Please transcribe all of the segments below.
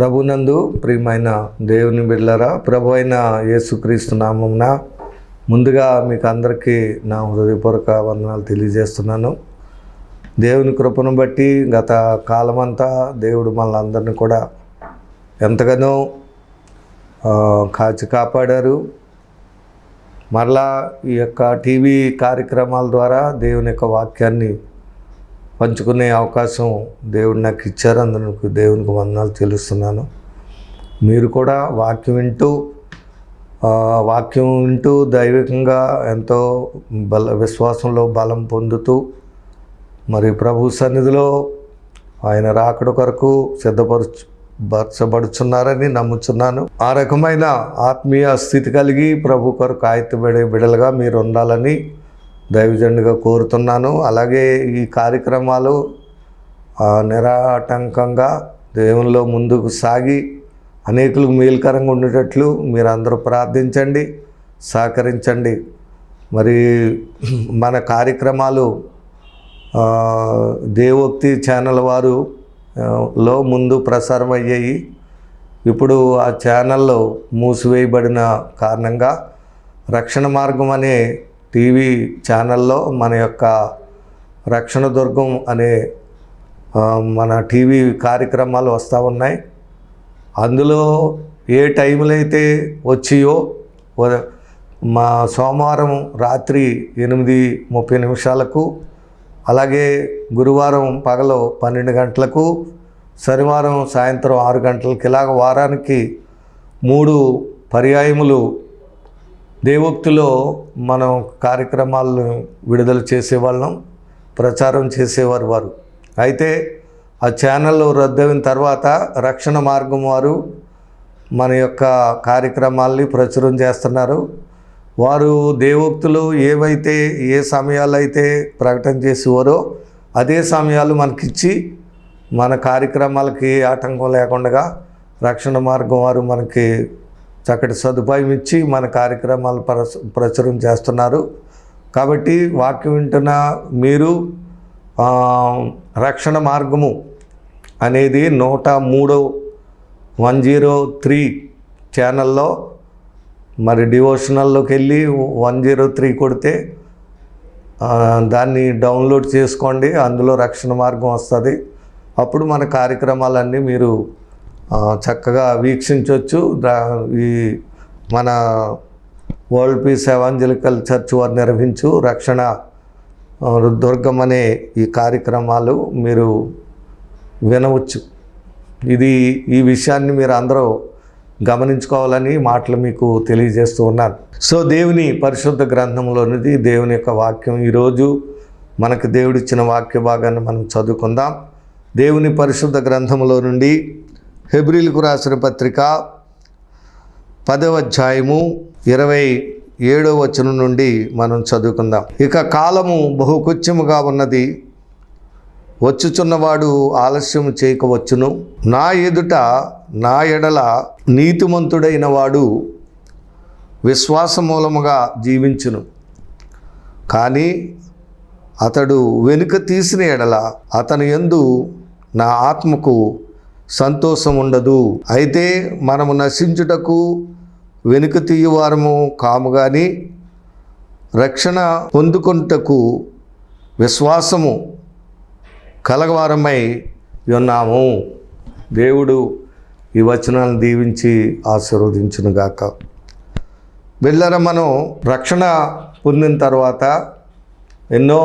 ప్రభునందు ప్రియమైన దేవుని బిడ్డలరా ప్రభు అయిన యేసుక్రీస్తు నామమున ముందుగా మీకు అందరికీ నా హృదయపూర్వక వందనాలు తెలియజేస్తున్నాను. దేవుని కృపను బట్టి గత కాలమంతా దేవుడు మనల్ని కూడా ఎంతగానో కాచి కాపాడారు. మరలా ఈ యొక్క టీవీ కార్యక్రమాల ద్వారా దేవుని యొక్క వాక్యాన్ని పంచుకునే అవకాశం దేవుడు నాకు ఇచ్చారు. అందుకు దేవునికి వందనాలు తెలుస్తున్నాను. మీరు కూడా వాక్యం వింటూ వాక్యం వింటూ దైవికంగా ఎంతో బల విశ్వాసంలో బలం పొందుతూ మరి ప్రభు సన్నిధిలో ఆయన రాకడ కొరకు సిద్ధపరుచుపరచబడుచున్నారని నమ్ముచున్నాను. ఆ రకమైన ఆత్మీయ స్థితి కలిగి ప్రభు కొరకు ఆయత్తబడే బిడలుగా మీరు ఉండాలని దైవజనుడిగా కోరుతున్నాను. అలాగే ఈ కార్యక్రమాలు నిరాటంకంగా దేవునిలో ముందుకు సాగి అనేకులకు మేలుకరంగా ఉండేటట్లు మీరందరూ ప్రార్థించండి సహకరించండి. మరి మన కార్యక్రమాలు దేవోక్తి ఛానల్ వారు లో ముందు ప్రసారం అయ్యాయి. ఇప్పుడు ఆ ఛానల్లో మూసివేయబడిన కారణంగా రక్షణ మార్గం అనే టీవీ ఛానల్లో మన యొక్క రక్షణ దుర్గం అనే మన టీవీ కార్యక్రమాలు వస్తూ ఉన్నాయి. అందులో ఏ టైంలో అయితే వచ్చియో మా సోమవారం రాత్రి ఎనిమిది ముప్పై నిమిషాలకు అలాగే గురువారం పగలు పన్నెండు గంటలకు శనివారం సాయంత్రం ఆరు గంటలకు ఇలాగ వారానికి మూడు పర్యాయములు దేవోక్తిలో మనం కార్యక్రమాలను విడుదల చేసేవాళ్ళం ప్రచారం చేసేవారు వారు. అయితే ఆ ఛానల్ రద్దయిన తర్వాత రక్షణ మార్గం వారు మన యొక్క కార్యక్రమాల్ని ప్రచురం చేస్తున్నారు. వారు దేవోక్తులు ఏవైతే ఏ సమయాలు అయితే ప్రకటన చేసేవారో అదే సమయాలు మనకిచ్చి మన కార్యక్రమాలకి ఆటంకం లేకుండా రక్షణ మార్గం వారు మనకి చక్కటి సదుపాయం ఇచ్చి మన కార్యక్రమాలు ప్ర ప్రచురం చేస్తున్నారు. కాబట్టి వాక్యం వింటున్న మీరు రక్షణ మార్గము అనేది నూట మూడో వన్ జీరో త్రీ ఛానల్లో మరి డివోషనల్లోకి వెళ్ళి వన్ జీరో త్రీ కొడితే దాన్ని డౌన్లోడ్ చేసుకోండి. అందులో రక్షణ మార్గం వస్తుంది. అప్పుడు మన కార్యక్రమాలన్నీ మీరు చక్కగా వీక్షించవచ్చు ఈ మన వరల్డ్ పీస్ ఎవాంజలికల్ చర్చ్ వారు నిర్వహించు రక్షణ దుర్గం అనే ఈ కార్యక్రమాలు మీరు వినవచ్చు. ఇది ఈ విషయాన్ని మీరు అందరూ గమనించుకోవాలని మాటలు మీకు తెలియజేస్తూ ఉన్నాను. సో దేవుని పరిశుద్ధ గ్రంథంలోనిది దేవుని యొక్క వాక్యం. ఈరోజు మనకు దేవుడిచ్చిన వాక్య భాగాన్ని మనం చదువుకుందాం. దేవుని పరిశుద్ధ గ్రంథంలో నుండి హెబ్రిల్కు రాసిన పత్రిక పదవ అధ్యాయము ఇరవై ఏడవ వచనం నుండి మనం చదువుకుందాం. ఇక కాలము బహుకుత్యముగా ఉన్నది. వచ్చుచున్నవాడు ఆలస్యం చేయకవచ్చును. నా ఎదుట నా ఎడల నీతిమంతుడైన వాడు విశ్వాసమూలముగా జీవించును. కానీ అతడు వెనుక తీసిన ఎడల అతని యందు నా ఆత్మకు సంతోషం ఉండదు అయితే మనము నశించుటకు వెనుక తీయవారము కాము కానీ రక్షణ పొందుకుంటకు విశ్వాసము కలగవారమై ఉన్నాము. దేవుడు ఈ వచనాలను దీవించి ఆశీర్వదించునుగాక వెళ్ళర మనం రక్షణ పొందిన తర్వాత ఎన్నో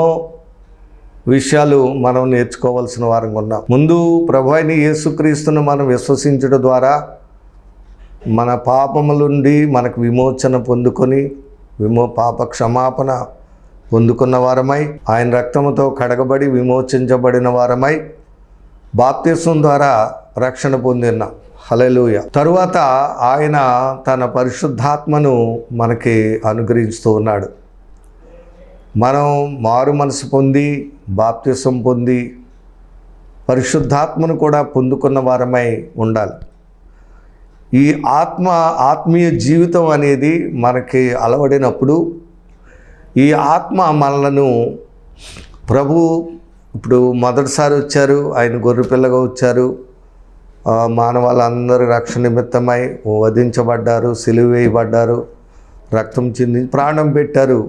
విషయాలు మనం నేర్చుకోవాల్సిన వారంగా ఉన్నాం. ముందు ప్రభు అయిన యేసుక్రీస్తును మనం విశ్వసించడం ద్వారా మన పాపముల నుండి మనకు విమోచన పొందుకొని విమో పాప క్షమాపణ పొందుకున్న వారమై ఆయన రక్తముతో కడగబడి విమోచించబడిన వారమై బాప్తిస్వం ద్వారా రక్షణ పొందిన. హలలుయ తరువాత ఆయన తన పరిశుద్ధాత్మను మనకి అనుగ్రహిస్తూ ఉన్నాడు. మనం మారు మనసు పొంది బాప్తిసం పొంది పరిశుద్ధాత్మను కూడా పొందుకున్న వారమై ఉండాలి. ఈ ఆత్మ ఆత్మీయ జీవితం అనేది మనకి అలవడినప్పుడు ఈ ఆత్మ మనలను ప్రభు ఇప్పుడు మొదటిసారి వచ్చారు ఆయన గొర్రెపిల్లగా వచ్చారు. మానవాళ్ళందరూ రక్షణ నిమిత్తమై వధించబడ్డారు సిలువ వేయబడ్డారు రక్తం చెంది ప్రాణం పెట్టారు.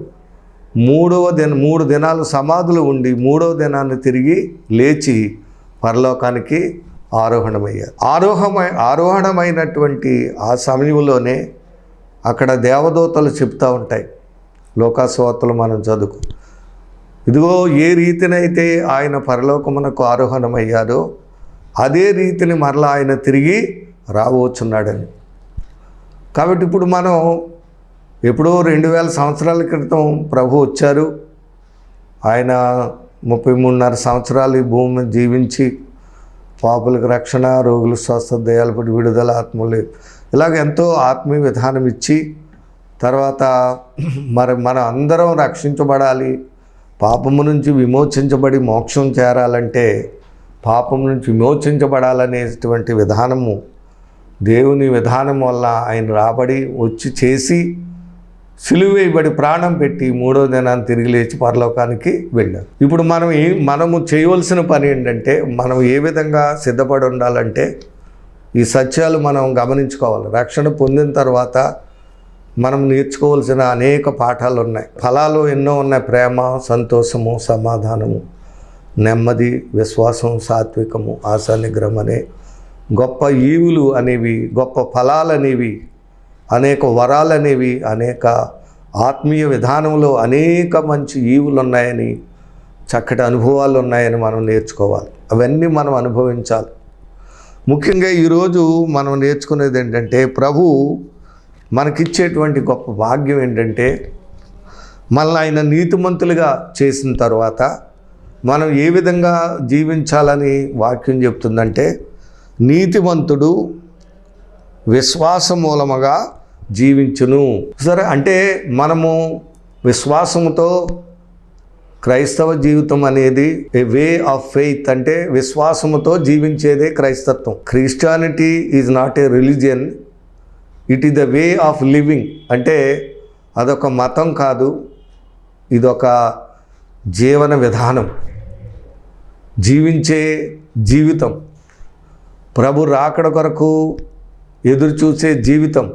మూడవ దిన మూడు దినాలు సమాధులు ఉండి మూడవ దినాన్ని తిరిగి లేచి పరలోకానికి ఆరోహణమయ్యారు. ఆరోహమై ఆరోహణమైనటువంటి ఆ సమయంలోనే అక్కడ దేవదూతలు చెప్తూ ఉంటాయి. లోకాసువార్తలు మనం చదువుకు. ఇదిగో ఏ రీతినైతే ఆయన పరలోకమునకు ఆరోహణమయ్యారో అదే రీతిని మరలా ఆయన తిరిగి రాబోచున్నాడని. కాబట్టి ఇప్పుడు మనం ఎప్పుడో రెండు వేల సంవత్సరాల క్రితం ప్రభు వచ్చారు. ఆయన ముప్పై మూడున్నర సంవత్సరాలు ఈ భూమి జీవించి పాపులకు రక్షణ రోగులు స్వస్థత దయాలపడి విడుదల ఆత్మలు ఇలాగ ఎంతో ఆత్మీయ విధానం ఇచ్చి తర్వాత మరి మన అందరం రక్షించబడాలి పాపము నుంచి విమోచించబడి మోక్షం చేరాలంటే పాపం నుంచి విమోచించబడాలనేటువంటి విధానము దేవుని విధానం వల్ల ఆయన రాబడి వచ్చి చేసి సిలువేయబడి ప్రాణం పెట్టి మూడో దినాన్ని తిరిగి లేచి పరలోకానికి వెళ్ళారు ఇప్పుడు మనం ఏ మనము చేయవలసిన పని ఏంటంటే మనం ఏ విధంగా సిద్ధపడి ఉండాలంటే ఈ సత్యాలు మనం గమనించుకోవాలి. రక్షణ పొందిన తర్వాత మనం నేర్చుకోవాల్సిన అనేక పాఠాలు ఉన్నాయి. ఫలాలు ఎన్నో ఉన్నాయి. ప్రేమ సంతోషము సమాధానము నెమ్మది విశ్వాసం సాత్వికము ఆశా నిగ్రహం అనే గొప్ప ఈవులు అనేవి గొప్ప ఫలాలు అనేవి అనేక వరాలు అనేవి అనేక ఆత్మీయ విధానంలో అనేక మంచి ఈవులు ఉన్నాయని చక్కటి అనుభవాలు ఉన్నాయని మనం నేర్చుకోవాలి. అవన్నీ మనం అనుభవించాలి. ముఖ్యంగా ఈరోజు మనం నేర్చుకునేది ఏంటంటే ప్రభు మనకిచ్చేటువంటి గొప్ప భాగ్యం ఏంటంటే మనల్ని ఆయన నీతిమంతులుగా చేసిన తర్వాత మనం ఏ విధంగా జీవించాలని వాక్యం చెప్తుందంటే నీతిమంతుడు విశ్వాస మూలముగా జీవించును. సరే అంటే మనము విశ్వాసముతో క్రైస్తవ జీవితం అనేది ఏ వే ఆఫ్ ఫెయిత్ అంటే విశ్వాసముతో జీవించేదే క్రైస్తత్వం. Christianity is not a religion it is the way of living అంటే అదొక మతం కాదు. ఇదొక జీవన విధానం. జీవించే జీవితం. ప్రభు రాకడ కొరకు ఎదురు చూసే జీవితం.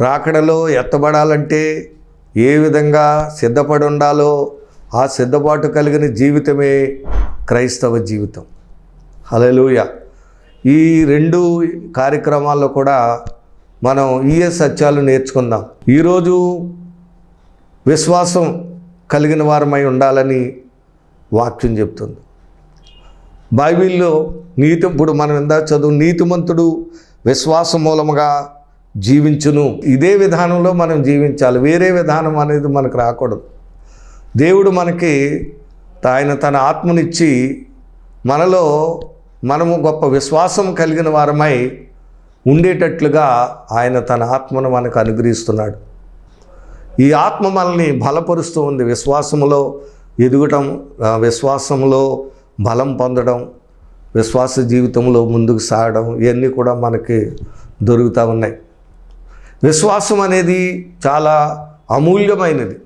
రాకడలో ఎత్తబడాలంటే ఏ విధంగా సిద్ధపడి ఉండాలో ఆ సిద్ధపాటు కలిగిన జీవితమే క్రైస్తవ జీవితం. హలలుయ ఈ రెండు కార్యక్రమాల్లో కూడా మనం ఈఏ సత్యాలు నేర్చుకుందాం. ఈరోజు విశ్వాసం కలిగిన వారమై ఉండాలని వాక్యం చెప్తుంది. బైబిల్లో నీతి ఇప్పుడు మనం ఇందా చదువు నీతిమంతుడు విశ్వాసం మూలముగా జీవించును. ఇదే విధానంలో మనం జీవించాలి. వేరే విధానం అనేది మనకు రాకూడదు. దేవుడు మనకి ఆయన తన ఆత్మనిచ్చి మనలో మనము గొప్ప విశ్వాసం కలిగిన వారమై ఉండేటట్లుగా ఆయన తన ఆత్మను మనకు అనుగ్రహిస్తున్నాడు. ఈ ఆత్మ మనల్ని బలపరుస్తూ ఉంది. విశ్వాసములో ఎదుగటం విశ్వాసంలో బలం పొందడం విశ్వాస జీవితంలో ముందుకు సాగడం ఇవన్నీ కూడా మనకి దొరుకుతూ ఉన్నాయి. విశ్వాసం అనేది చాలా అమూల్యమైనది.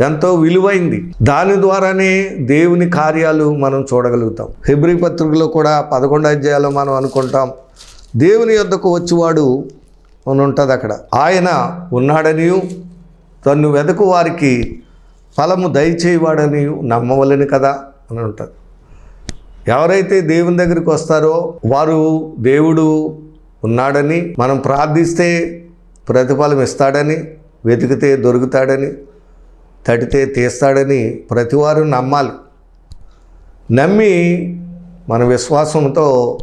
ఎంతో విలువైంది. దాని ద్వారానే దేవుని కార్యాలు మనం చూడగలుగుతాం. హెబ్రి పత్రికలో కూడా పదకొండు అధ్యాయాలు మనం అనుకుంటాం దేవుని యొద్దకు వచ్చేవాడు అని ఉంటుంది అక్కడ. ఆయన ఉన్నాడనియు తన్ను వెదకు వారికి ఫలము దయచేయవాడని నమ్మవలని కదా అని ఉంటుంది. ఎవరైతే దేవుని దగ్గరికి వస్తారో వారు దేవుడు ఉన్నాడని మనం ప్రార్థిస్తే ప్రతిఫలం ఇస్తాడని వెతికితే దొరుకుతాడని తడితే తీస్తాడని ప్రతివారు నమ్మాలి. నమ్మి మన విశ్వాసంతో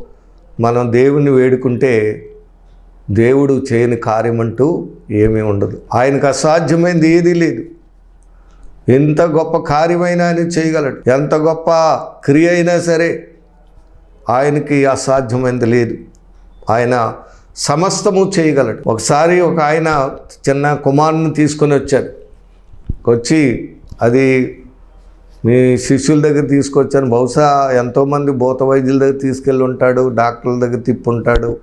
మనం దేవుణ్ణి వేడుకుంటే దేవుడు చేయని కార్యమంటూ ఏమీ ఉండదు. ఆయనకు అసాధ్యమైంది ఏదీ లేదు. ఎంత గొప్ప కార్యమైనా ఆయన చేయగలడు. ఎంత గొప్ప క్రియ అయినా సరే ఆయనకి అసాధ్యమైనది లేదు. ఆయన సమస్తము చేయగలడు. ఒకసారి ఒక ఆయన చిన్న కుమారుని తీసుకొని వచ్చాడు వచ్చి అది మీ శిష్యుల దగ్గర తీసుకొచ్చాను. బహుశా ఎంతోమంది భూత వైద్యుల దగ్గర తీసుకెళ్ళి ఉంటాడు డాక్టర్ల దగ్గర తిప్పుంటాడు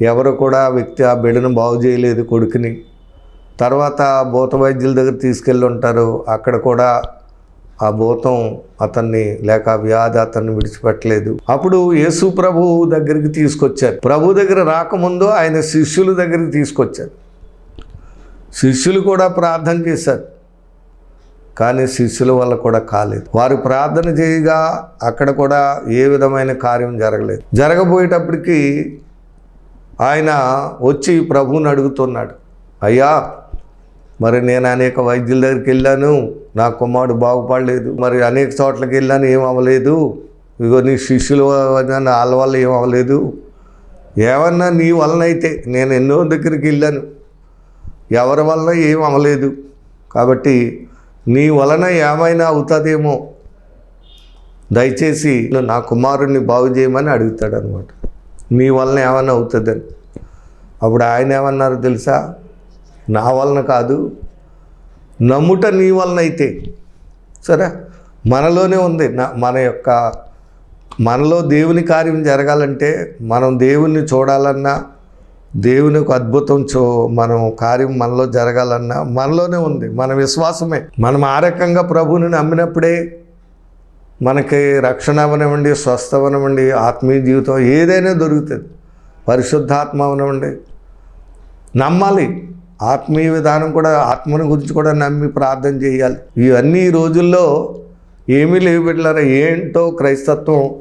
ఎవరు కూడా వ్యక్తి ఆ బిడ్డను బాగు చేయలేదు కొడుకుని. తర్వాత భూత వైద్యుల దగ్గర తీసుకెళ్ళి ఉంటారు. అక్కడ కూడా ఆ భూతం అతన్ని లేక వ్యాధి అతన్ని విడిచిపెట్టలేదు. అప్పుడు యేసు ప్రభు దగ్గరికి తీసుకొచ్చారు. ప్రభు దగ్గర రాకముందు ఆయన శిష్యుల దగ్గరికి తీసుకొచ్చారు. శిష్యులు కూడా ప్రార్థన చేశారు. కానీ శిష్యుల వల్ల కూడా కాలేదు. వారు ప్రార్థన చేయగా అక్కడ కూడా ఏ విధమైన కార్యం జరగలేదు. జరగబోయేటప్పటికీ ఆయన వచ్చి ప్రభువుని అడుగుతున్నాడు. అయ్యా మరి నేను అనేక వైద్యుల దగ్గరికి వెళ్ళాను. నా కుమారుడు బాగుపడలేదు. మరి అనేక చోట్లకి వెళ్ళాను ఏం అవ్వలేదు. ఇగో నీ శిష్యులు వాళ్ళ వల్ల ఏం అవ్వలేదు. ఏమన్నా నీ వలన అయితే నేను ఎన్నో దగ్గరికి వెళ్ళాను. ఎవరి వలన ఏం అవ్వలేదు. కాబట్టి నీ వలన ఏమైనా అవుతుందేమో దయచేసి నా కుమారుణ్ణి బాగు చేయమని అడుగుతాడు అనమాట నీ వలన ఏమైనా అవుతుందని. అప్పుడు ఆయన ఏమన్నారు తెలుసా? నా వలన కాదు నమ్ముట నీ వలన అయితే సరే? మనలోనే ఉంది. నా మన యొక్క మనలో దేవుని కార్యం జరగాలంటే మనం దేవుణ్ణి చూడాలన్నా దేవుని ఒక అద్భుతం చో మనం కార్యం మనలో జరగాలన్నా మనలోనే ఉంది. మన విశ్వాసమే. మనం ఆ రకంగా ప్రభువుని నమ్మినప్పుడే మనకి రక్షణ అవనివ్వండి స్వస్థ అవనివ్వండి ఆత్మీయ జీవితం ఏదైనా దొరుకుతుంది. పరిశుద్ధాత్మ అవనివ్వండి నమ్మాలి. ఆత్మీయ విధానం కూడా ఆత్మని గురించి కూడా నమ్మి ప్రార్థన చేయాలి. ఇవన్నీ రోజుల్లో ఏమీ లేవు బిడ్డలారా. ఏంటో క్రైస్తత్వం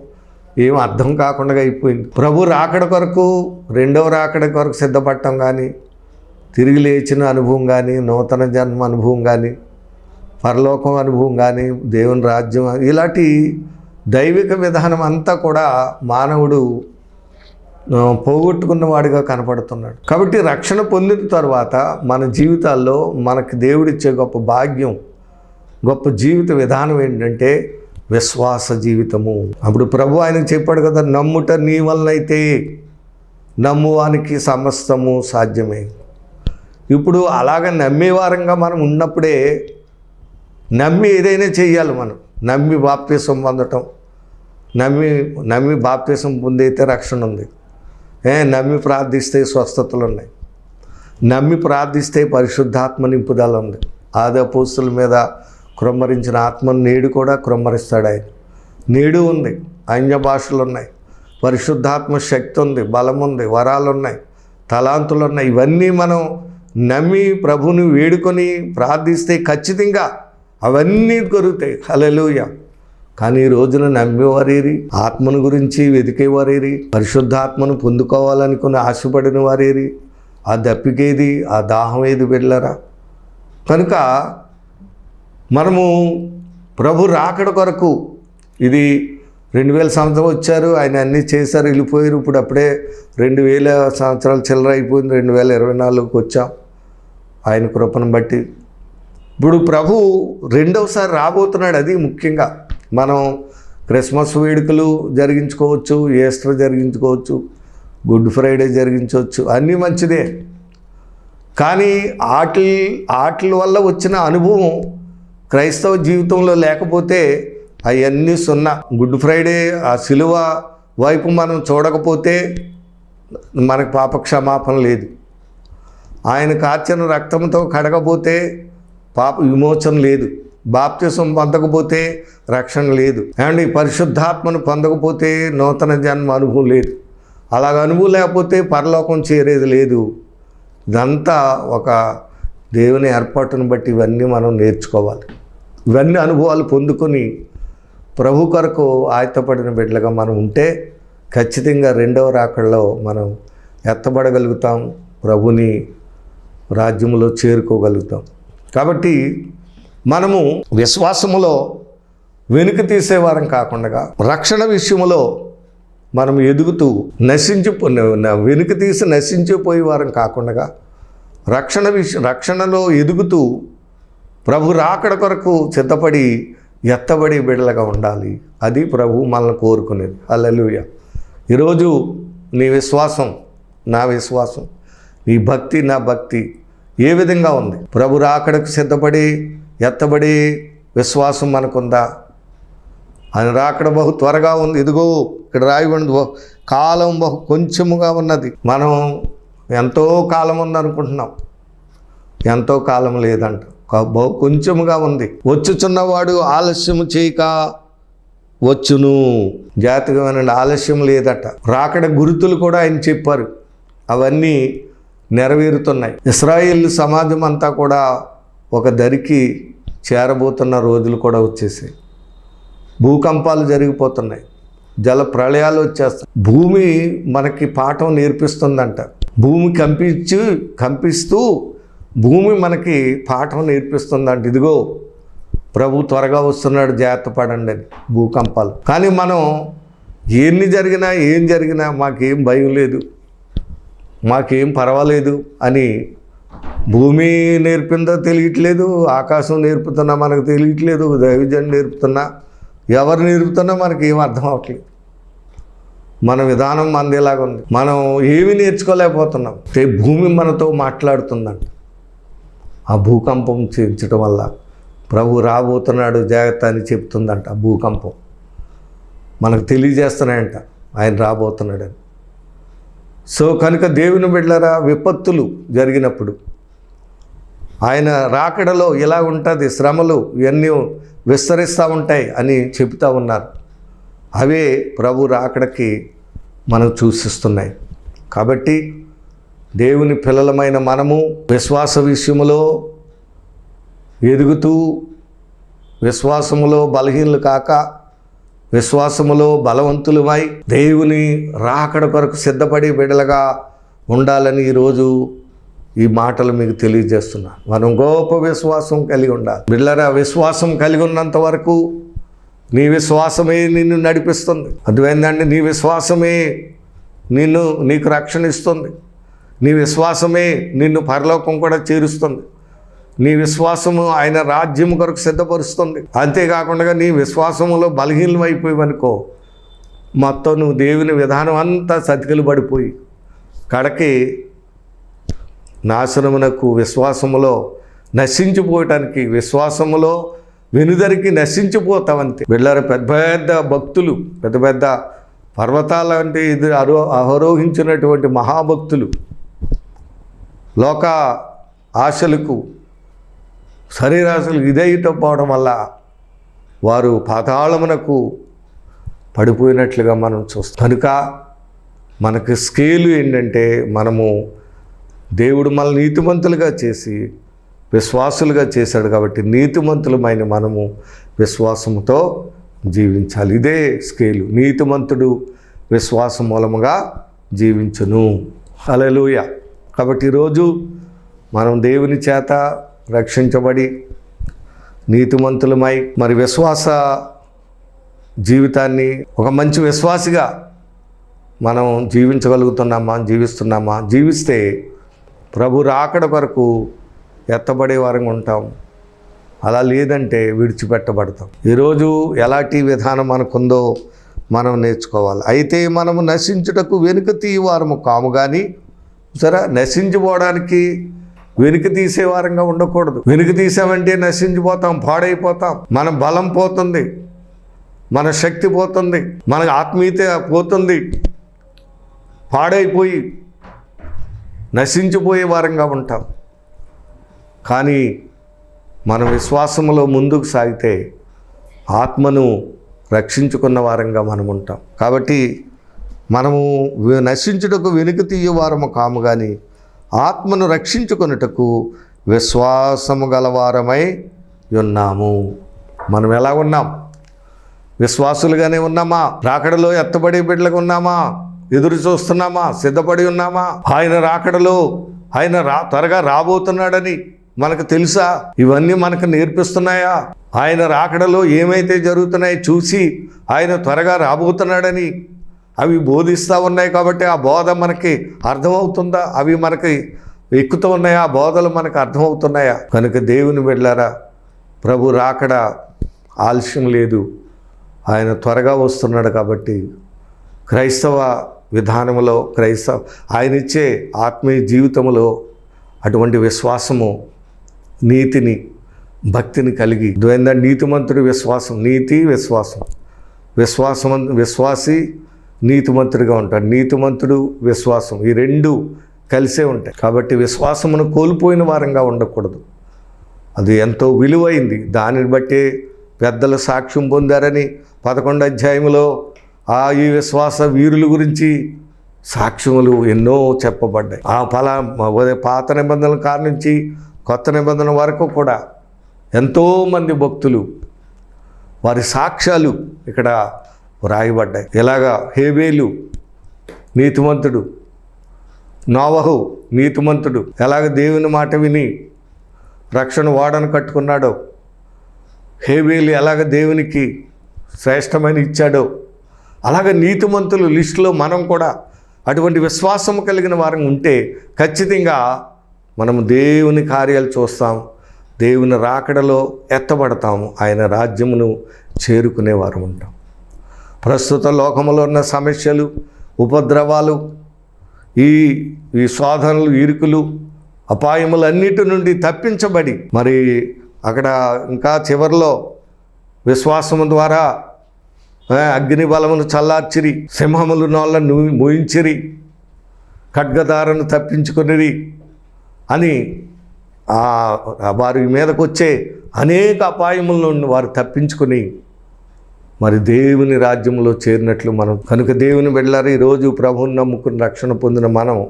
ఏం అర్థం కాకుండా అయిపోయింది. ప్రభు రాకడ కొరకు రెండవ రాకడ కొరకు సిద్ధపడటం కానీ తిరిగి లేచిన అనుభవం కానీ నూతన జన్మ అనుభవం కానీ పరలోకం అనుభవం కానీ దేవుని రాజ్యం ఇలాంటి దైవిక విధానం అంతా కూడా మానవుడు పోగొట్టుకున్న వాడిగా కనపడుతున్నాడు. కాబట్టి రక్షణ పొందిన తర్వాత మన జీవితాల్లో మనకి దేవుడిచ్చే గొప్ప భాగ్యం గొప్ప జీవిత విధానం ఏంటంటే విశ్వాస జీవితము. అప్పుడు ప్రభు ఆయన చెప్పాడు కదా నమ్ముట నీ వలనైతే నమ్మువానికి సమస్తము సాధ్యమే. ఇప్పుడు అలాగ నమ్మేవారంగా మనం ఉన్నప్పుడే నమ్మి ఏదైనా చేయాలి మనం. నమ్మి బాప్తీసం పొందటం నమ్మి నమ్మి బాప్తీసం పొందైతే రక్షణ ఉంది. నమ్మి ప్రార్థిస్తే స్వస్థతలు ఉన్నాయి నమ్మి ప్రార్థిస్తే పరిశుద్ధాత్మ నింపుదల ఉంది ఆది మీద క్రొమ్మరించిన ఆత్మను నేడు కూడా క్రొమ్మరిస్తాడు ఆయన. నేడు ఉంది అన్య భాషలు ఉన్నాయి పరిశుద్ధాత్మ శక్తి ఉంది బలం ఉంది వరాలు ఉన్నాయి తలాంతులు ఉన్నాయి ఇవన్నీ మనం నమ్మి ప్రభుని వేడుకొని ప్రార్థిస్తే ఖచ్చితంగా అవన్నీ దొరుకుతాయి హలలుయా కానీ ఈ రోజున నమ్మేవారేరి ఆత్మను గురించి వెతికేవారేరి పరిశుద్ధాత్మను పొందుకోవాలనుకుని ఆశపడిన వారేరి ఆ దప్పికేది ఆ దాహం ఏది వెళ్ళరా? కనుక మనము ప్రభు రాకడ కొరకు ఇది రెండు వేల సంవత్సరం వచ్చారు ఆయన అన్నీ చేశారు వెళ్ళిపోయారు ఇప్పుడు అప్పుడే రెండు వేల సంవత్సరాలు చిల్లర అయిపోయింది రెండు వేల ఇరవై నాలుగుకి వచ్చాం ఆయన కృపను బట్టి. ఇప్పుడు ప్రభు రెండవసారి రాబోతున్నాడు అది ముఖ్యంగా. మనం క్రిస్మస్ వేడుకలు జరిగించుకోవచ్చు ఈస్టర్ జరిగించుకోవచ్చు గుడ్ ఫ్రైడే జరిగించవచ్చు అన్నీ మంచిదే. కానీ ఆటల్ ఆటల వల్ల వచ్చిన అనుభవం క్రైస్తవ జీవితంలో లేకపోతే అవన్నీ సున్నా. గుడ్ ఫ్రైడే ఆ సిలువ వైపు మనం చూడకపోతే మనకు పాప క్షమాపణ లేదు. ఆయన కార్చిన రక్తంతో కడగపోతే పాప విమోచన లేదు. బాప్తిసం పొందకపోతే రక్షణ లేదు. అండ్ ఈ పరిశుద్ధాత్మను పొందకపోతే నూతన జన్మ అనుభవం లేదు. అలాగ అనుభవం లేకపోతే పరలోకం చేరేది లేదు. ఇదంతా ఒక దేవుని ఏర్పాటును బట్టి ఇవన్నీ మనం నేర్చుకోవాలి. ఇవన్నీ అనుభవాలు పొందుకొని ప్రభు కొరకు ఆయత్తపడిన బిడ్డలుగా మనం ఉంటే ఖచ్చితంగా రెండవ రాకడలో మనం ఎత్తబడగలుగుతాం. ప్రభుని రాజ్యంలో చేరుకోగలుగుతాం. కాబట్టి మనము విశ్వాసములో వెనుక తీసేవారం కాకుండా రక్షణ విషయములో మనం ఎదుగుతూ నశించి వెనుక తీసి నశించిపోయే వారం కాకుండా రక్షణ విష రక్షణలో ఎదుగుతూ ప్రభు రాకడ కొరకు సిద్ధపడి ఎత్తబడి బిడలగా ఉండాలి. అది ప్రభు మనల్ని కోరుకునేది. అల్లెలుయ ఈరోజు నీ విశ్వాసం నా విశ్వాసం నీ భక్తి నా భక్తి ఏ విధంగా ఉంది? ప్రభు రాకడకు సిద్ధపడి ఎత్తబడి విశ్వాసం మనకుందా? ఆయన రాకడ బహు త్వరగా ఉంది. ఇదిగో ఇక్కడ రాయబడింది కాలం బహు కొంచెముగా ఉన్నది. మనం ఎంతో కాలం ఉంది అనుకుంటున్నాం ఎంతో కాలం లేదంట. బహు కొంచెముగా ఉంది. వచ్చుచున్నవాడు ఆలస్యము చేయక వచ్చును. జాతకమైన ఆలస్యం లేదట. రాకడ గురుతులు కూడా ఆయన చెప్పారు. అవన్నీ నెరవేరుతున్నాయి. ఇస్రాయిల్ సమాజం అంతా కూడా ఒక దరికి చేరబోతున్న రోజులు కూడా వచ్చేసాయి. భూకంపాలు జరిగిపోతున్నాయి. జల ప్రళయాలు వచ్చేస్తాయి భూమి మనకి పాఠం నేర్పిస్తుందంట. భూమి కంపించి కంపిస్తూ భూమి మనకి పాఠం నేర్పిస్తుందంట. ఇదిగో ప్రభు త్వరగా వస్తున్నాడు జాగ్రత్త పడండి అని భూకంపాలు. కానీ మనం ఎన్ని జరిగినా ఏం జరిగినా మాకేం భయం లేదు. మాకేం పర్వాలేదు అని భూమి నేర్పిందో తెలియట్లేదు ఆకాశం నేర్పుతున్నా మనకు తెలియట్లేదు దైవజన్ నేర్పుతున్నా ఎవరు నేర్పుతున్నా మనకి ఏం అర్థం అవ్వట్లేదు. మన విధానం మందేలాగా ఉంది. మనం ఏమి నేర్చుకోలేకపోతున్నాం. అంటే భూమి మనతో మాట్లాడుతుందంట. ఆ భూకంపం చేయించడం వల్ల ప్రభు రాబోతున్నాడు జాగ్రత్త అని చెప్తుందంట భూకంపం. మనకు తెలియజేస్తున్నాయంట ఆయన రాబోతున్నాడని. సో కనుక దేవుని బిడ్డలరా విపత్తులు జరిగినప్పుడు ఆయన రాకడలో ఇలా ఉంటుంది శ్రమలు ఇవన్నీ విస్తరిస్తూ ఉంటాయి అని చెబుతూ ఉన్నారు. అవే ప్రభు రాకడకి మనం సూచిస్తున్నాయి. కాబట్టి దేవుని పిల్లలమైన మనము విశ్వాస విషయములో ఎదుగుతూ విశ్వాసములో బలహీనలు కాక విశ్వాసములో బలవంతులమై దేవుని రాకడ కొరకు సిద్ధపడి బిడలుగా ఉండాలని ఈరోజు ఈ మాటలు మీకు తెలియజేస్తున్నా. మనం గొప్ప విశ్వాసం కలిగి ఉండాలి. బిడ్డలారా విశ్వాసం కలిగి ఉన్నంత వరకు నీ విశ్వాసమే నిన్ను నడిపిస్తుంది. అర్థమైందండి నీ విశ్వాసమే నిన్ను నీకు రక్షణ ఇస్తుంది. నీ విశ్వాసమే నిన్ను పరలోకం కూడా చేరుస్తుంది. నీ విశ్వాసము ఆయన రాజ్యం కొరకు సిద్ధపరుస్తుంది. అంతేకాకుండా నీ విశ్వాసములో బలహీనం అయిపోయావనుకో మొత్తం నువ్వు దేవుని విధానం అంతా సతికిలు పడిపోయి కడకి నాశనమునకు విశ్వాసములో నశించిపోవటానికి విశ్వాసములో వెనుదరికి నశించిపోతావంతే. బిళ్ళారు పెద్ద పెద్ద భక్తులు పెద్ద పెద్ద పర్వతాల అంటే ఇది అరో అహరోహించినటువంటి మహాభక్తులు లోక ఆశలకు శరీరాశులు ఇదైట పోవడం వల్ల వారు పాతాళమునకు పడిపోయినట్లుగా మనం చూస్తాం. కనుక మనకి స్కేలు ఏంటంటే మనము దేవుడు మన నీతిమంతులుగా చేసి విశ్వాసులుగా చేశాడు కాబట్టి నీతిమంతులమైన మనము విశ్వాసంతో జీవించాలి. ఇదే స్కేలు. నీతిమంతుడు విశ్వాసం మూలముగా జీవించును. హల్లెలూయా. కాబట్టి ఈరోజు మనం దేవుని చేత రక్షించబడి నీతిమంతులమై మరి విశ్వాస జీవితాన్ని ఒక మంచి విశ్వాసిగా మనం జీవించగలుగుతున్నామా జీవిస్తున్నామా? జీవిస్తే ప్రభు రాకడ కొరకు ఎత్తబడే వారంగా ఉంటాం. అలా లేదంటే విడిచిపెట్టబడతాం. ఈరోజు ఎలాంటి విధానం మనకుందో మనం నేర్చుకోవాలి. అయితే మనము నశించుటకు వెనుక తీయవారము కాము కానీ సరే నశించిపోవడానికి వెనుక తీసేవారంగా ఉండకూడదు. వెనుక తీసామంటే నశించిపోతాం పాడైపోతాం. మన బలం పోతుంది. మన శక్తి పోతుంది. మన ఆత్మీయత పోతుంది. పాడైపోయి నశించిపోయే వారంగా ఉంటాం. కానీ మన విశ్వాసములో ముందుకు సాగితే ఆత్మను రక్షించుకున్న వారంగా మనం ఉంటాం. కాబట్టి మనము నశించుటకు వెనుక తీయవారము కాము కానీ ఆత్మను రక్షించుకొనుటకు విశ్వాసము గలవారమై ఉన్నాము. మనం ఎలా ఉన్నాం? విశ్వాసులుగానే ఉన్నామా? రాకడలో ఎత్తబడి బిడ్డలకు ఉన్నామా? ఎదురు చూస్తున్నామా? సిద్ధపడి ఉన్నామా? ఆయన రాకడలో ఆయన రా త్వరగా రాబోతున్నాడని మనకు తెలుసా? ఇవన్నీ మనకు నేర్పిస్తున్నాయా? ఆయన రాకడలో ఏమైతే జరుగుతున్నాయో చూసి ఆయన త్వరగా రాబోతున్నాడని అవి బోధిస్తూ ఉన్నాయి కాబట్టి ఆ బోధ మనకి అర్థమవుతుందా? అవి మనకి ఎక్కుతూ ఉన్నాయా? ఆ బోధలు మనకు అర్థమవుతున్నాయా? కనుక దేవుని వెళ్ళారా ప్రభు రాకడ ఆలస్యం లేదు. ఆయన త్వరగా వస్తున్నాడు కాబట్టి క్రైస్తవ విధానములో క్రైస్తవ ఆయన ఇచ్చే ఆత్మీయ జీవితంలో అటువంటి విశ్వాసము నీతిని భక్తిని కలిగి ద్వంద్వ నీతిమంతుడి విశ్వాసం నీతి విశ్వాసం. విశ్వాసం విశ్వాసి నీతిమంతుడిగా ఉంటాడు. నీతిమంతుడు విశ్వాసం ఈ రెండు కలిసే ఉంటాయి. కాబట్టి విశ్వాసమును కోల్పోయిన వారంగా ఉండకూడదు. అది ఎంతో విలువైంది. దానిని బట్టి పెద్దలు సాక్ష్యం పొందారని పదకొండు అధ్యాయంలో ఆ ఈ విశ్వాస వీరుల గురించి సాక్ష్యములు ఎన్నో చెప్పబడ్డాయి. ఆ ఫలా పాత నిబంధనల కాడ నుంచి కొత్త నిబంధన వరకు కూడా ఎంతోమంది భక్తులు వారి సాక్ష్యాలు ఇక్కడ వ్రాయబడ్డాయి. ఎలాగా? హేబేలు నీతిమంతుడు నోవహు నీతిమంతుడు. ఎలాగ దేవుని మాట విని రక్షణ వాడను కట్టుకున్నాడో? హేబేలు ఎలాగ దేవునికి శ్రేష్టమైన ఇచ్చాడో? అలాగ నీతిమంతులు లిస్టులో మనం కూడా అటువంటి విశ్వాసం కలిగిన వారం ఉంటే ఖచ్చితంగా మనము దేవుని కార్యాలు చూస్తాం. దేవుని రాకడలో ఎత్తబడతాము. ఆయన రాజ్యమును చేరుకునేవారు ఉంటాం. ప్రస్తుత లోకంలో ఉన్న సమస్యలు ఉపద్రవాలు ఈ ఈ శోధనలు ఇరుకులు అపాయములన్నిటి నుండి తప్పించబడి మరి అక్కడ ఇంకా చివరిలో విశ్వాసము ద్వారా అగ్ని బలమును చల్లార్చిరి సింహములు నోళ్ళ మోయించిరి ఖడ్గదారను తప్పించుకునిరి అని వారి మీదకు వచ్చే అనేక అపాయముల నుండి వారు తప్పించుకొని మరి దేవుని రాజ్యంలో చేరినట్లు మనం కనుక దేవుని వెళ్ళారు ఈరోజు ప్రభువుని నమ్ముకుని రక్షణ పొందిన మనం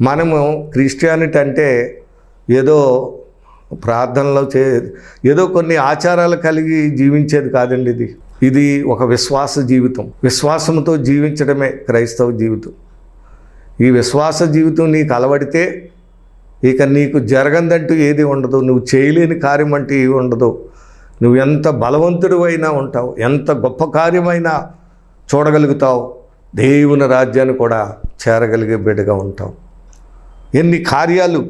మనము క్రిస్టియానిటీ అంటే ఏదో ప్రార్థనలో చే ఏదో కొన్ని ఆచారాలు కలిగి జీవించేది కాదండి ఇది. ఇది ఒక విశ్వాస జీవితం. విశ్వాసంతో జీవించడమే క్రైస్తవ జీవితం. ఈ విశ్వాస జీవితం నీకు అలవడితే ఇక నీకు జరగందంటూ ఏది ఉండదు. నువ్వు చేయలేని కార్యం అంటూ ఏది ఉండదు. నువ్వు ఎంత బలవంతుడు అయినా ఉంటావు ఎంత గొప్ప కార్యమైనా చూడగలుగుతావు దేవుని రాజ్యాన్ని కూడా చేరగలిగే బిడ్డగా ఉంటావు. ఎన్ని కార్యాలు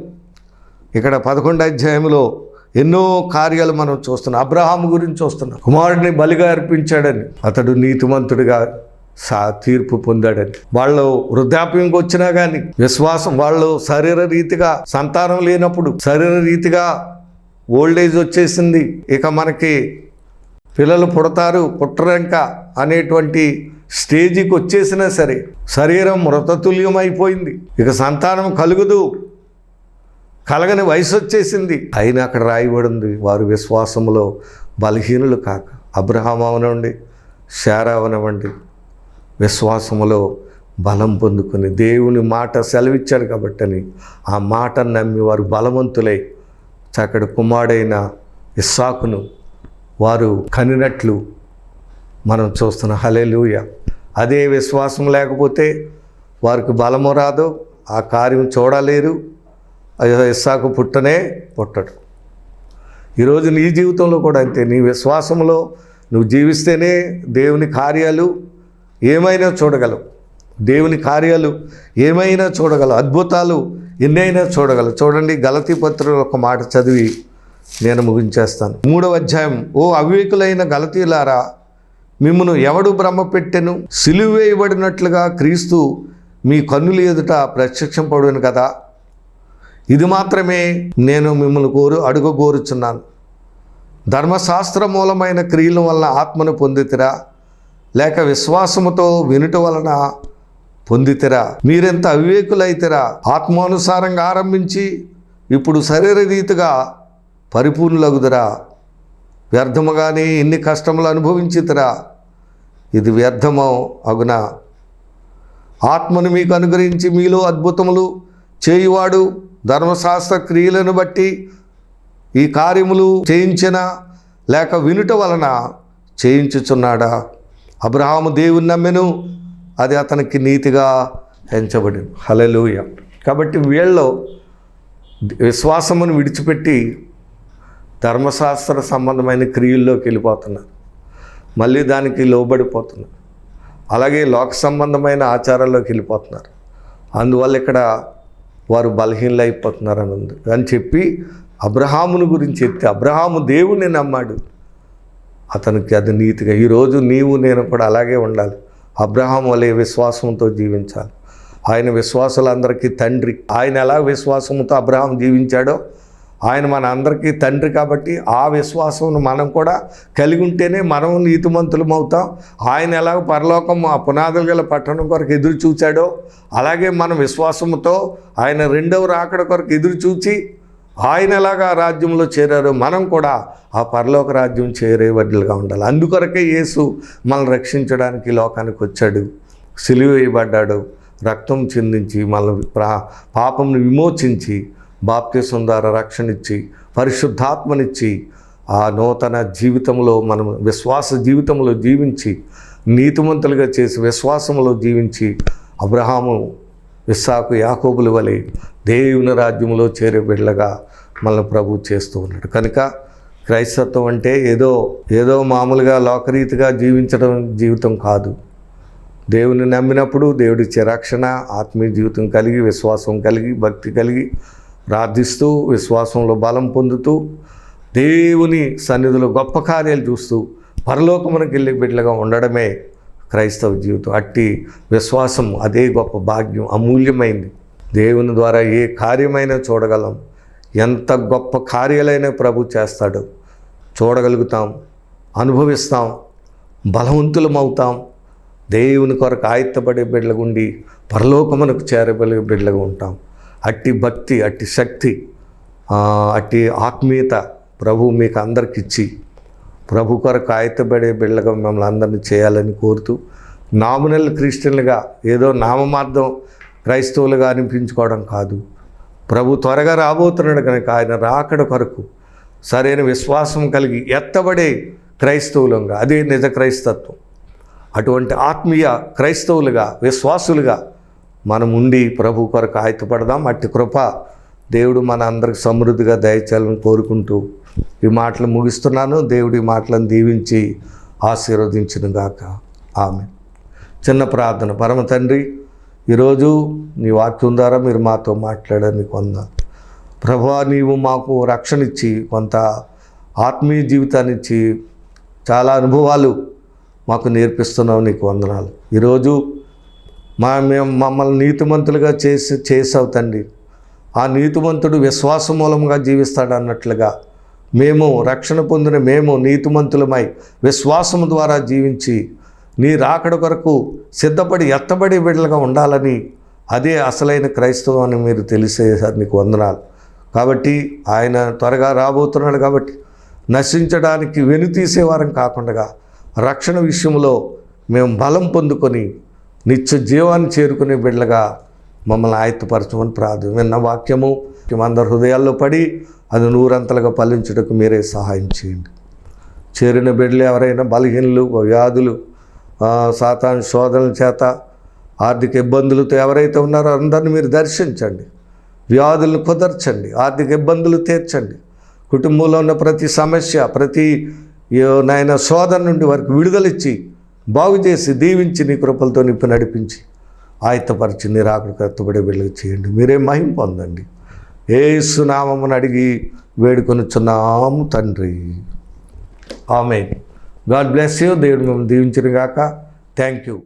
ఇక్కడ పదకొండు అధ్యాయంలో ఎన్నో కార్యాలు మనం చూస్తున్నాం. అబ్రహాం గురించి చూస్తున్నాం. కుమారుడిని బలిగా అర్పించాడని అతడు నీతిమంతుడిగా సా తీర్పు పొందాడని. వాళ్ళు వృద్ధాప్యంకి వచ్చినా కానీ విశ్వాసం వాళ్ళు శరీర రీతిగా సంతానం లేనప్పుడు శరీర రీతిగా ఓల్డ్ ఏజ్ వచ్చేసింది. ఇక మనకి పిల్లలు పుడతారు పుట్టరంక అనేటువంటి స్టేజికి వచ్చేసినా సరే శరీరం మృతతుల్యమైపోయింది. ఇక సంతానం కలుగుదు. కలగని వయసు వచ్చేసింది. అయినా అక్కడ రాయబడింది వారు విశ్వాసములో బలహీనులు కాక. అబ్రహాం అవనండి శారా అవనవండి విశ్వాసములో బలం పొందుకుని దేవుని మాట సెలవిచ్చాడు కాబట్టి అని ఆ మాట నమ్మి వారు బలవంతులై చక్కటి కుమారుడైన ఇస్సాకును వారు కనినట్లు మనం చూస్తున్న. హలేలుయ అదే విశ్వాసం లేకపోతే వారికి బలము రాదు ఆ కార్యం చూడలేరు. ఇస్సాకు పుట్టనే పుట్టడు. ఈరోజు నీ జీవితంలో కూడా అంతే. నీ విశ్వాసంలో నువ్వు జీవిస్తేనే దేవుని కార్యాలు ఏమైనా చూడగలవు. దేవుని కార్యాలు ఏమైనా చూడగలవు. అద్భుతాలు ఎన్నైనా చూడగలరు చూడండి గలతీ పత్రికలో ఒక మాట చదివి నేను ముగించేస్తాను. మూడవ అధ్యాయం ఓ అవివేకులైన గలతీలారా మిమ్మను ఎవడు భ్రమ పెట్టెను? సిలువేయబడినట్లుగా క్రీస్తు మీ కన్నుల ఎదుట ప్రత్యక్షపడును కదా? ఇది మాత్రమే నేను మిమ్మల్ని కోరు అడుగు కోరుచున్నాను ధర్మశాస్త్ర మూలమైన క్రియల వలన ఆత్మను పొందితిరా లేక విశ్వాసముతో వినుట వలన పొందితిరా? మీరెంత అవివేకులైతిరా? ఆత్మానుసారంగా ఆరంభించి ఇప్పుడు శరీర రీతిగా పరిపూర్ణులగుదురా. వ్యర్థముగానే ఎన్ని కష్టములు అనుభవించితిరా? ఇది వ్యర్థమో అగునా. ఆత్మను మీకు అనుగ్రహించి మీలో అద్భుతములు చేయువాడు ధర్మశాస్త్ర క్రియలను బట్టి ఈ కార్యములు చేయించిన లేక వినుట వలన చేయించుచున్నాడా? అబ్రహాము దేవుని నమ్మెను. అది అతనికి నీతిగా ఎంచబడింది. హలెలూయ కాబట్టి వీళ్ళలో విశ్వాసమును విడిచిపెట్టి ధర్మశాస్త్ర సంబంధమైన క్రియల్లోకి వెళ్ళిపోతున్నారు. మళ్ళీ దానికి లోబడిపోతున్నారు. అలాగే లోక సంబంధమైన ఆచారాల్లోకి వెళ్ళిపోతున్నారు. అందువల్ల ఇక్కడ వారు బలహీనలు అయిపోతున్నారు అని ఉంది అని చెప్పి అబ్రహామును గురించి చెప్తే అబ్రహాము దేవుణ్ణి నమ్మాడు. అతనికి అది నీతిగా. ఈరోజు నీవు నేను కూడా అలాగే ఉండాలి. అబ్రహాం వలె విశ్వాసంతో జీవించాలి. ఆయన విశ్వాసులందరికీ తండ్రి. ఆయన ఎలా విశ్వాసంతో అబ్రహాం జీవించాడో ఆయన మన అందరికీ తండ్రి కాబట్టి ఆ విశ్వాసం మనం కూడా కలిగి ఉంటేనే మనం నీతిమంతులం అవుతాం. ఆయన ఎలా పరలోకం ఆ పునాదులు గల పట్టణం కొరకు ఎదురు చూచాడో అలాగే మన విశ్వాసంతో ఆయన రెండవ రాకడ కొరకు ఎదురు చూచి ఆయన ఎలాగా రాజ్యంలో చేరారో మనం కూడా ఆ పరలోక రాజ్యం చేరే వడ్లుగా ఉండాలి. అందుకొరకే యేసు మనల్ని రక్షించడానికి లోకానికి వచ్చాడు. సిలువ వేయబడ్డాడు. రక్తం చెందించి మనల్ని ప్రా పాపంను విమోచించి బాప్తిసం ద్వారా రక్షణ ఇచ్చి పరిశుద్ధాత్మనిచ్చి ఆ నూతన జీవితంలో మనం విశ్వాస జీవితంలో జీవించి నీతిమంతులుగా చేసి విశ్వాసంలో జీవించి అబ్రహాము ఇస్సాకు యాకోబుల వలె దేవుని రాజ్యంలో చేరే బిడ్డగా మనల్ని ప్రభు చేస్తూ ఉన్నాడు. కనుక క్రైస్తత్వం అంటే ఏదో ఏదో మామూలుగా లోకరీతిగా జీవించడం జీవితం కాదు. దేవుని నమ్మినప్పుడు దేవుడిచ్చే రక్షణ ఆత్మీయ జీవితం కలిగి విశ్వాసం కలిగి భక్తి కలిగి ప్రార్థిస్తూ విశ్వాసంలో బలం పొందుతూ దేవుని సన్నిధిలో గొప్ప కార్యాలు చూస్తూ పరలోకమునకు వెళ్ళి బిడ్డలుగా ఉండడమే క్రైస్తవ జీవితం అట్టి విశ్వాసం అదే గొప్ప భాగ్యం అమూల్యమైంది. దేవుని ద్వారా ఏ కార్యమైనా చూడగలం. ఎంత గొప్ప కార్యాలైనా ప్రభు చేస్తాడు. చూడగలుగుతాం అనుభవిస్తాం బలవంతులం అవుతాం దేవుని కొరకు ఆయత్తపడే బిడ్డలుగా ఉండి పరలోకమునకు చేరబడే బిడ్డలుగా ఉంటాం. అట్టి భక్తి అట్టి శక్తి అట్టి ఆత్మీయత ప్రభు మీకు అందరికి ఇచ్చి ప్రభు కొరకు ఆయత్తపడే బిళ్ళగా మిమ్మల్ని అందరినీ చేయాలని కోరుతూ నామినల్ క్రిస్టియన్లుగా ఏదో నామమార్థం క్రైస్తవులుగా అనిపించుకోవడం కాదు. ప్రభు త్వరగా రాబోతున్నాడు కనుక ఆయన రాకడ కొరకు సరైన విశ్వాసం కలిగి ఎత్తబడే క్రైస్తవులంగా అదే నిజ క్రైస్తత్వం. అటువంటి ఆత్మీయ క్రైస్తవులుగా విశ్వాసులుగా మనం ఉండి ప్రభు కొరకు ఆయతపడదాం అట్టి కృప దేవుడు మన అందరికి సమృద్ధిగా దయచేయాలని కోరుకుంటూ ఈ మాటలు ముగిస్తున్నాను. దేవుడి మాటలను దీవించి ఆశీర్వదించిన గాక. ఆమె చిన్న ప్రార్థన. పరమ తండ్రి ఈరోజు నీ వాక్యం ద్వారా మీరు మాతో మాట్లాడని కొంద ప్రభా నీవు మాకు రక్షణ ఇచ్చి కొంత ఆత్మీయ జీవితాన్ని ఇచ్చి చాలా అనుభవాలు మాకు నేర్పిస్తున్నావు నీకు వందనాలు. ఈరోజు మా మేము మమ్మల్ని నీతిమంతులుగా చేసి చేసావు తండ్రి. ఆ నీతిమంతుడు విశ్వాస మూలంగా జీవిస్తాడు అన్నట్లుగా మేము రక్షణ పొందిన మేము నీతిమంతులమై విశ్వాసం ద్వారా జీవించి నీ రాకడ కొరకు సిద్ధపడి ఎత్తబడి బిడ్డలుగా ఉండాలని అదే అసలైన క్రైస్తవం అని మీరు తెలిసేసారు నీకు వందనాలు. కాబట్టి ఆయన త్వరగా రాబోతున్నాడు కాబట్టి నశించడానికి వెనుతీసేవారం కాకుండా రక్షణ విషయంలో మేము బలం పొందుకొని నిత్య జీవాన్ని చేరుకునే బిడ్డలుగా మమ్మల్ని ఆయత్తపరచమని ప్రార్థన విన్న వాక్యము అందరి హృదయాల్లో పడి అది నూరంతలుగా ఫలించుటకు మీరే సహాయం చేయండి. చేరిన బిడ్డలు ఎవరైనా బలహీనలు వ్యాధులు ఆ, సాతాను శోధనల చేత ఆర్థిక ఇబ్బందులతో ఎవరైతే ఉన్నారో అందరిని మీరు దర్శించండి. వ్యాధులను కుదర్చండి ఆర్థిక ఇబ్బందులు తీర్చండి. కుటుంబంలో ఉన్న ప్రతి సమస్య ప్రతి నాయన శోధన నుండి వారికి విడుదలిచ్చి బాగు చేసి దీవించి నీ కృపలతో నిప్పు నడిపించి ఆయత్తపరిచి నీ రాకుడికి ఎత్తబడే చేయండి. మీరే మహిం పొందండి. ఏసునామమును అడిగి వేడుకొనుచున్నాము తండ్రి. ఆమె గాడ్ బ్లెస్ యూ. దేవుడు మిమ్మల్ని దీవించిన గాక. Thank you.